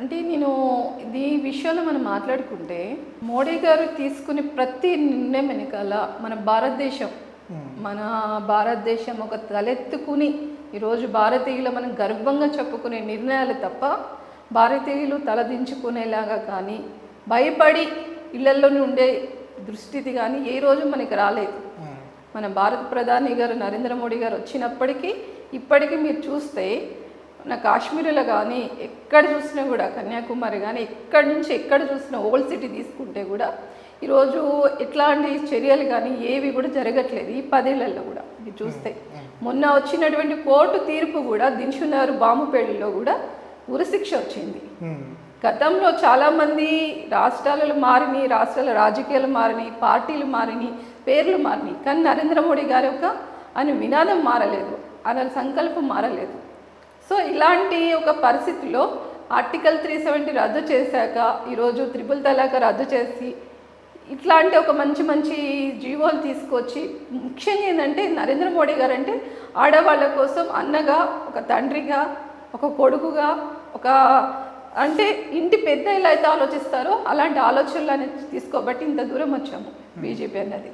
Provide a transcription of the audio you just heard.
అంటే నేను ఈ విషయంలో మనం మాట్లాడుకుంటే మోడీ గారు తీసుకునే ప్రతి నిర్ణయం వెనకాల మన భారతదేశం మన భారతదేశం ఒక తలెత్తుకుని ఈరోజు భారతీయులు మనం గర్వంగా చెప్పుకునే నిర్ణయాలు తప్ప భారతీయులు తలదించుకునేలాగా కానీ భయపడి ఇళ్ళలోనే ఉండే దృష్టిది కానీ ఏ రోజు మనకి రాలేదు. మన భారత ప్రధాని గారు నరేంద్ర మోడీ గారు వచ్చినప్పటికీ ఇప్పటికీ మీరు చూస్తే మన కాశ్మీర్లో కానీ ఎక్కడ చూసినా కూడా కన్యాకుమారి కానీ ఎక్కడి నుంచి ఎక్కడ చూసినా ఓల్డ్ సిటీ తీసుకుంటే కూడా ఈరోజు ఎట్లాంటి చర్యలు కానీ ఏవి కూడా జరగట్లేదు ఈ పదేళ్ళలో కూడా. మీరు చూస్తే. మొన్న వచ్చినటువంటి కోర్టు తీర్పు కూడా దిన్షునారు బాంబుపేటలో కూడా ఉరిశిక్ష వచ్చింది. గతంలో చాలామంది రాష్ట్రాలలో మారినాయి రాష్ట్రాల రాజకీయాలు మారినాయి పార్టీలు మారినాయి పేర్లు మారినాయి కానీ నరేంద్ర మోడీ గారి యొక్క ఆయన వినాదం మారలేదు. ఆయన సంకల్పం మారలేదు. సో ఇలాంటి ఒక పరిస్థితిలో ఆర్టికల్ త్రీ సెవెంటీ రద్దు చేశాక ఈరోజు త్రిపుల్ తలాక రద్దు చేసి ఇట్లాంటి ఒక మంచి మంచి జీవోలు తీసుకొచ్చి ముఖ్యంగా ఏంటంటే నరేంద్ర మోడీ గారు అంటే ఆడవాళ్ళ కోసం అన్నగా ఒక తండ్రిగా ఒక కొడుకుగా ఒక అంటే ఇంటి పెద్ద ఎలా అయితే ఆలోచిస్తారో అలాంటి ఆలోచనలు అనేది తీసుకోబట్టి ఇంత దూరం వచ్చాము బీజేపీ అన్నది.